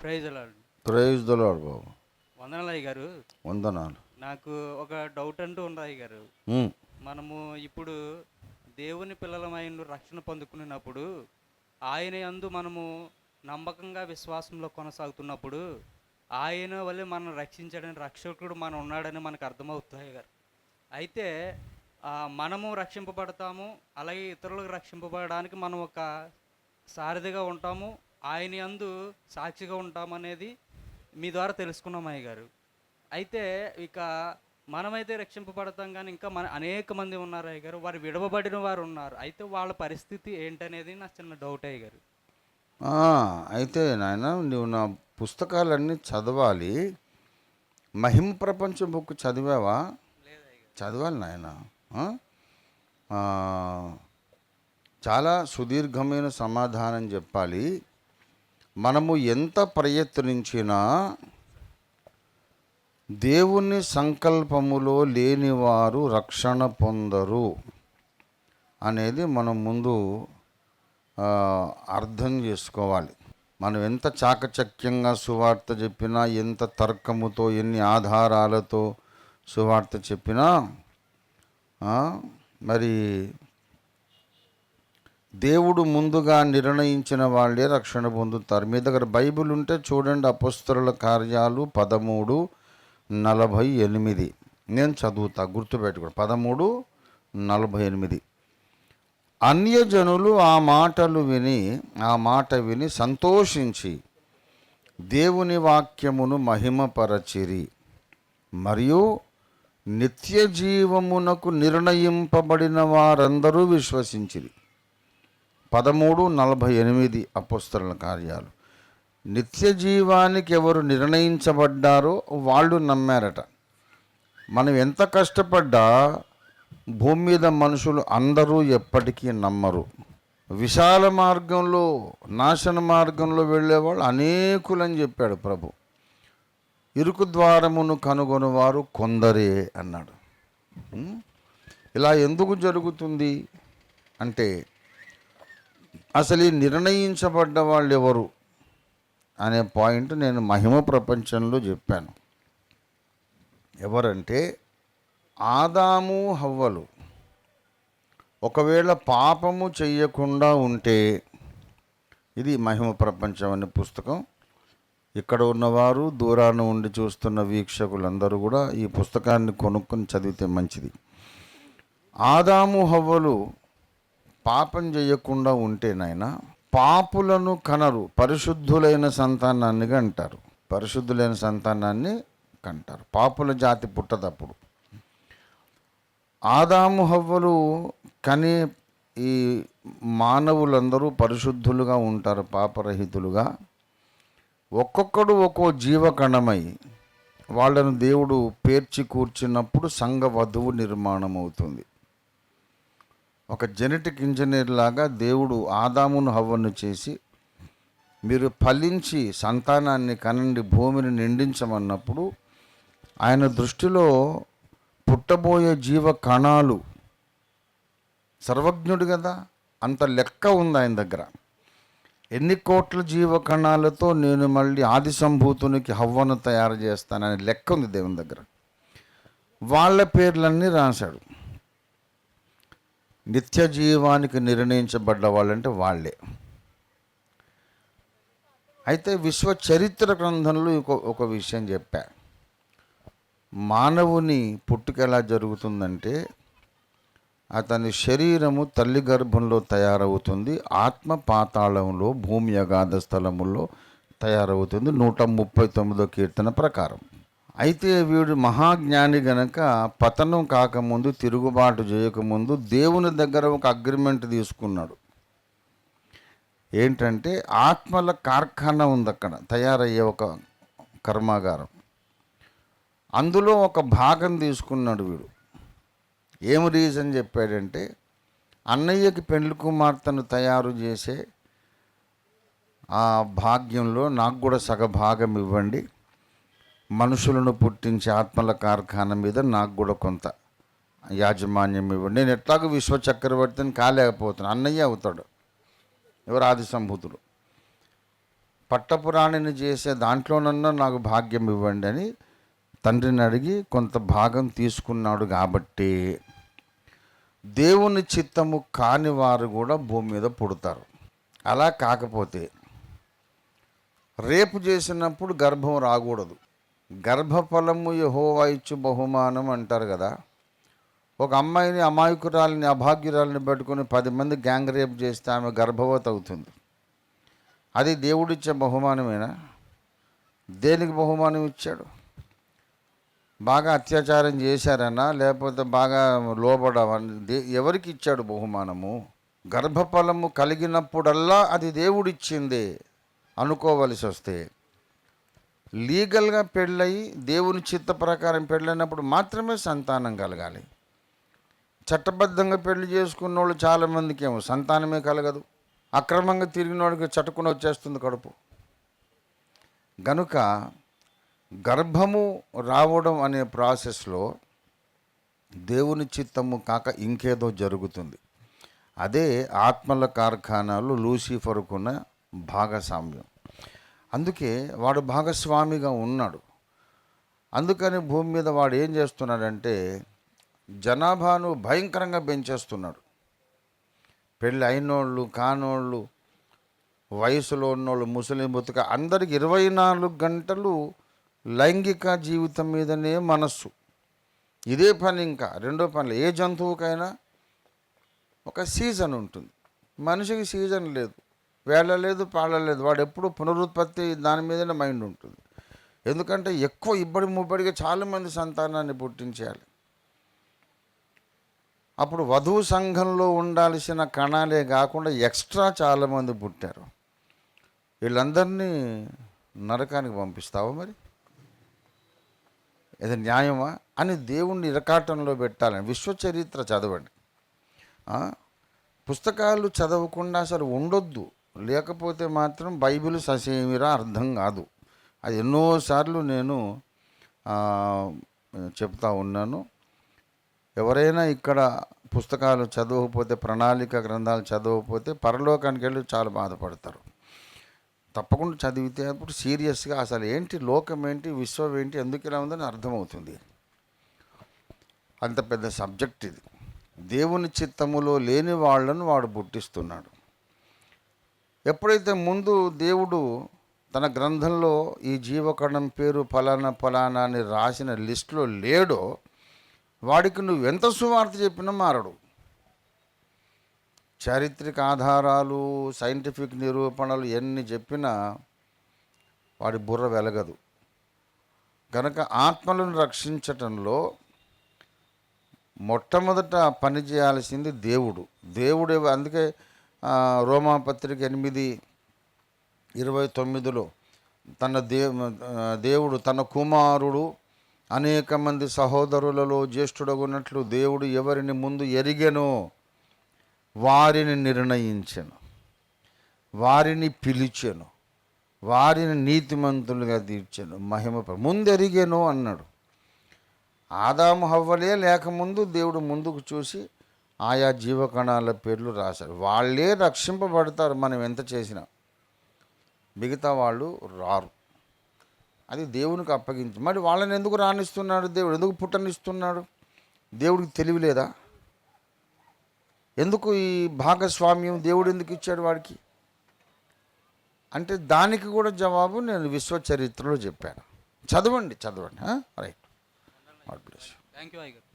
Praise praise దొలాడు బాబు. వందనాలు అయ్య గారు వందనాలు. నాకు ఒక డౌట్ అంటూ ఉంది అయ్య గారు మనము ఇప్పుడు దేవుని పిల్లలమైన రక్షణ పొందుకున్నప్పుడు ఆయన యందు మనము నమ్మకంగా విశ్వాసంలో కొనసాగుతున్నప్పుడు ఆయన వల్లే మనం రక్షించడానికి రక్షకుడు మనం ఉన్నాడని మనకు అర్థమవుతాయి గారు అయితే మనము రక్షింపబడతాము అలాగే ఇతరులకు రక్షింపబడడానికి మనం ఒక సారథిగా ఉంటాము ఆయన అందు సాక్షిగా ఉంటామనేది మీ ద్వారా తెలుసుకున్నాం అయ్య గారు. అయితే ఇక మనమైతే రక్షింపబడతాం కానీ ఇంకా మన అనేక మంది ఉన్నారు అయ్య గారు. వారు విడవబడిన వారు ఉన్నారు. అయితే వాళ్ళ పరిస్థితి ఏంటనేది నా చిన్న డౌట్ అయ్య గారు. అయితే నాయన నువ్వు నా పుస్తకాలన్నీ చదవాలి. మహిమ ప్రపంచం బుక్ చదివావా? చదవాలి నాయన. చాలా సుదీర్ఘమైన సమాధానం చెప్పాలి. మనము ఎంత ప్రయత్నించినా దేవుని సంకల్పములో లేనివారు రక్షణ పొందరు అనేది మనం ముందు అర్థం చేసుకోవాలి. మనం ఎంత చాకచక్యంగా సువార్త చెప్పినా ఎంత తర్కముతో ఎన్ని ఆధారాలతో సువార్త చెప్పినా మరి దేవుడు ముందుగా నిర్ణయించిన వాళ్ళే రక్షణ పొందుతారు. మీ దగ్గర బైబిల్ ఉంటే చూడండి అపస్తుల కార్యాలు పదమూడు నలభై ఎనిమిది. నేను చదువుతా గుర్తుపెట్టుకో పదమూడు నలభై ఎనిమిది. అన్యజనులు ఆ మాటలు విని ఆ మాట విని సంతోషించి దేవుని వాక్యమును మహిమపరచిరి. మరియు నిత్య జీవమునకు నిర్ణయింపబడిన వారందరూ విశ్వసించిరి. పదమూడు నలభై ఎనిమిది అపస్తుల కార్యాలు. నిత్య జీవానికి ఎవరు నిర్ణయించబడ్డారో వాళ్ళు నమ్మారట. మనం ఎంత కష్టపడ్డా భూమి మీద మనుషులు అందరూ ఎప్పటికీ నమ్మరు. విశాల మార్గంలో నాశన మార్గంలో వెళ్ళేవాళ్ళు అనేకులని చెప్పాడు ప్రభు. ఇరుకు ద్వారమును కనుగొనేవారు కొందరే అన్నాడు. ఇలా ఎందుకు జరుగుతుంది? అంటే అసలు ఈ నిర్ణయించబడ్డ వాళ్ళు ఎవరు అనే పాయింట్ నేను మహిమ ప్రపంచంలో చెప్పాను. ఎవరంటే ఆదాము హవ్వలు. ఒకవేళ పాపము చెయ్యకుండా ఉంటే ఇది మహిమ ప్రపంచం అనే పుస్తకం. ఇక్కడ ఉన్నవారు దూరాన ఉండి చూస్తున్న వీక్షకులందరూ కూడా ఈ పుస్తకాన్ని కొనుక్కొని చదివితే మంచిది. ఆదాము హవ్వలు పాపం చేయకుండా ఉంటే నాయన పాపులను కనరు పరిశుద్ధులైన సంతానాన్ని అంటారు పరిశుద్ధులైన సంతానాన్ని కంటారు. పాపుల జాతి పుట్టదప్పుడు. ఆదాము హవ్వలు కని ఈ మానవులందరూ పరిశుద్ధులుగా ఉంటారు పాపరహితులుగా. ఒక్కొక్కడు ఒక్కో జీవకణమై వాళ్ళను దేవుడు పేర్చి కూర్చున్నప్పుడు సంఘ వధువు నిర్మాణం అవుతుంది ఒక జెనెటిక్ ఇంజనీర్ లాగా దేవుడు ఆదామును హవ్వను చేసి మీరు ఫలించి సంతానాన్ని కనండి భూమిని నిండించమన్నప్పుడు ఆయన దృష్టిలో పుట్టబోయే జీవ కణాలు సర్వజ్ఞుడు కదా అంత లెక్క ఉంది ఆయన దగ్గర. ఎన్ని కోట్ల జీవ కణాలతో నేను మళ్ళీ ఆది సంభూతునికి హవ్వను తయారు చేస్తాననే లెక్క ఉంది దేవుని దగ్గర. వాళ్ళ పేర్లన్నీ రాశాడు. నిత్య జీవానికి నిర్ణయించబడ్డ వాళ్ళంటే వాళ్ళే. అయితే విశ్వ చరిత్ర గ్రంథంలో ఒక ఒక విషయం చెప్పా. మానవుని పుట్టుక ఎలా జరుగుతుందంటే అతని శరీరము తల్లి గర్భంలో తయారవుతుంది ఆత్మ పాతాళంలో భూమి అగాధ స్థలములో తయారవుతుంది నూట ముప్పై తొమ్మిదో కీర్తన ప్రకారం. అయితే వీడు మహాజ్ఞాని గనక పతనం కాకముందు తిరుగుబాటు చేయకముందు దేవుని దగ్గర ఒక అగ్రిమెంట్ తీసుకున్నాడు. ఏంటంటే ఆత్మల కార్ఖానా ఉంది అక్కడ తయారయ్యే ఒక కర్మాగారం. అందులో ఒక భాగం తీసుకున్నాడు వీడు. ఏం రీజన్ చెప్పాడంటే అన్నయ్యకి పెండ్లి కుమార్తెను తయారు చేసే ఆ భాగ్యంలో నాకు కూడా సగ భాగం ఇవ్వండి మనుషులను పుట్టించే ఆత్మల కార్ఖాన మీద నాకు కూడా కొంత యాజమాన్యం ఇవ్వండి. నేను ఎట్లాగో విశ్వ చక్రవర్తిని కాలేకపోతున్నాను అన్నయ్య అవుతాడు. ఎవరు? ఆది సంభూతుడు పట్టపురాణిని చేసే దాంట్లోనన్నా నాకు భాగ్యం ఇవ్వండి అని తండ్రిని అడిగి కొంత భాగం తీసుకున్నాడు కాబట్టి దేవుని చిత్తము కాని వారు కూడా భూమి మీద పుడతారు. అలా కాకపోతే రేపు చేసినప్పుడు గర్భం రాకూడదు. గర్భఫలము యహోవా ఇచ్చు బహుమానం అంటారు కదా. ఒక అమ్మాయిని అమాయకురాలిని అభాగ్యురాలని పెట్టుకుని పది మంది గ్యాంగ్ రేప్ చేస్తే ఆమె గర్భవతి అవుతుంది. అది దేవుడిచ్చే బహుమానమేనా? దేనికి బహుమానం ఇచ్చాడు? బాగా అత్యాచారం చేశారనా లేకపోతే బాగా లోబడవని దే ఎవరికి ఇచ్చాడు బహుమానము? గర్భఫలము కలిగినప్పుడల్లా అది దేవుడిచ్చింది అనుకోవలసి వస్తే లీగల్గా పెళ్ళయి దేవుని చిత్త ప్రకారం పెళ్ళైనప్పుడు మాత్రమే సంతానం కలగాలి. చట్టబద్ధంగా పెళ్ళి చేసుకున్న వాళ్ళు చాలామందికి ఏమో సంతానమే కలగదు. అక్రమంగా తిరిగిన వాడికి చట్టుకుని వచ్చేస్తుంది కడుపు. గనుక గర్భము రావడం అనే ప్రాసెస్లో దేవుని చిత్తము కాక ఇంకేదో జరుగుతుంది. అదే ఆత్మల కార్ఖానాలు లూసిఫర్కున్న భాగస్వామ్యం. అందుకే వాడు భాగస్వామిగా ఉన్నాడు. అందుకని భూమి మీద వాడు ఏం చేస్తున్నాడంటే జనాభాను భయంకరంగా పెంచేస్తున్నాడు. పెళ్ళి అయినోళ్ళు కానోళ్ళు వయసులో ఉన్నోళ్ళు ముసలిం బతుక అందరికి ఇరవై నాలుగు గంటలు లైంగిక జీవితం మీదనే మనస్సు. ఇదే పని ఇంకా రెండో పనులు. ఏ జంతువుకైనా ఒక సీజన్ ఉంటుంది. మనిషికి సీజన్ లేదు. వేళ లేదు వాడు ఎప్పుడు పునరుత్పత్తి దాని మీదనే మైండ్ ఉంటుంది. ఎందుకంటే ఎక్కువ ఇబ్బడి ముబ్బడిగా చాలామంది సంతానాన్ని పుట్టించేయాలి. అప్పుడు వధువు సంఘంలో ఉండాల్సిన కణాలే కాకుండా ఎక్స్ట్రా చాలామంది పుట్టారు. వీళ్ళందరినీ నరకానికి పంపిస్తావా మరి? ఇది న్యాయమా? అని దేవుణ్ణి ఇరకాటంలో పెట్టాలని. విశ్వచరిత్ర చదవండి. పుస్తకాలు చదవకుండా అసలు ఉండొద్దు. లేకపోతే మాత్రం బైబిల్ ససేమిరా అర్థం కాదు. అది ఎన్నోసార్లు నేను చెప్తా ఉన్నాను. ఎవరైనా ఇక్కడ పుస్తకాలు చదవకపోతే ప్రణాళిక గ్రంథాలు చదవకపోతే పరలోకానికి వెళ్ళి చాలా బాధపడతారు. తప్పకుండా చదివితే అప్పుడు సీరియస్గా అసలు ఏంటి లోకం ఏంటి విశ్వం ఏంటి ఎందుకు ఇలా ఉందని అర్థమవుతుంది. అంత పెద్ద సబ్జెక్ట్ ఇది. దేవుని చిత్తములో లేని వాళ్ళను వాడు పుట్టిస్తున్నాడు ఎప్పుడైతే ముందు దేవుడు తన గ్రంథంలో ఈ జీవకణం పేరు ఫలానా ఫలానా అని రాసిన లిస్టులో లేడో వాడికి నువ్వు ఎంత సువార్త చెప్పినా మారడు. చారిత్రక ఆధారాలు సైంటిఫిక్ నిరూపణలు ఎన్ని చెప్పినా వాడి బుర్ర వెలగదు. కనుక ఆత్మలను రక్షించటంలో మొట్టమొదట పని చేయాల్సింది దేవుడు. దేవుడు అందుకే రోమాపత్రిక ఎనిమిది ఇరవై తొమ్మిదిలో తన దే దేవుడు తన కుమారుడు అనేక మంది సహోదరులలో జ్యేష్ఠుడగున్నట్లు దేవుడు ఎవరిని ముందు ఎరిగెనో వారిని నిర్ణయించెను. వారిని పిలిచెను. వారిని నీతిమంతులుగా తీర్చాను. మహిమ ముందు అన్నాడు. ఆదాము హవ్వలే లేకముందు దేవుడు ముందుకు చూసి ఆయా జీవకణాల పేర్లు రాశారు. వాళ్ళే రక్షింపబడతారు మనం ఎంత చేసినా. మిగతా వాళ్ళు రారు. అది దేవునికి అప్పగించి మరి వాళ్ళని ఎందుకు రాణిస్తున్నాడు దేవుడు? ఎందుకు పుట్టనిస్తున్నాడు? దేవుడికి తెలివి లేదా? ఎందుకు ఈ భాగస్వామ్యం దేవుడు ఎందుకు ఇచ్చాడు వాడికి? అంటే దానికి కూడా జవాబు నేను విశ్వ చరిత్రలో చెప్పాను. చదవండి చదవండి రైట్. Thank you.